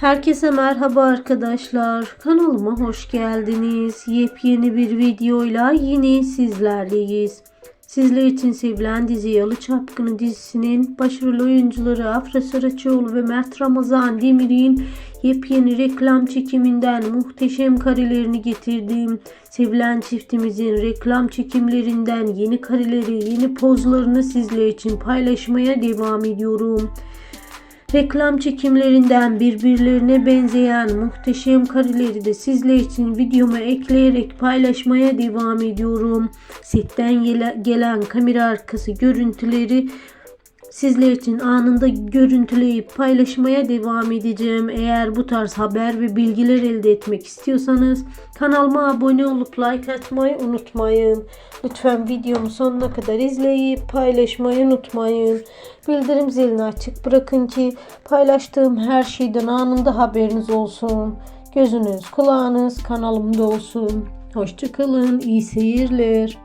Herkese merhaba arkadaşlar. Kanalıma hoş geldiniz. Yepyeni bir videoyla yine sizlerleyiz. Sizler için sevilen dizi Yalı Çapkını dizisinin başarılı oyuncuları Afra Saraçoğlu ve Mert Ramazan Demir'in yepyeni reklam çekiminden muhteşem karelerini getirdiğim sevilen çiftimizin reklam çekimlerinden yeni kareleri, yeni pozlarını sizler için paylaşmaya devam ediyorum. Reklam çekimlerinden birbirlerine benzeyen muhteşem kareleri de sizler için videoma ekleyerek paylaşmaya devam ediyorum. Setten gele- gelen kamera arkası görüntüleri sizler için anında görüntüleyip paylaşmaya devam edeceğim. Eğer bu tarz haber ve bilgiler elde etmek istiyorsanız kanalıma abone olup like atmayı unutmayın. Lütfen videomu sonuna kadar izleyip paylaşmayı unutmayın. Bildirim zilini açık bırakın ki paylaştığım her şeyden anında haberiniz olsun. Gözünüz kulağınız kanalımda olsun. Hoşçakalın, iyi seyirler.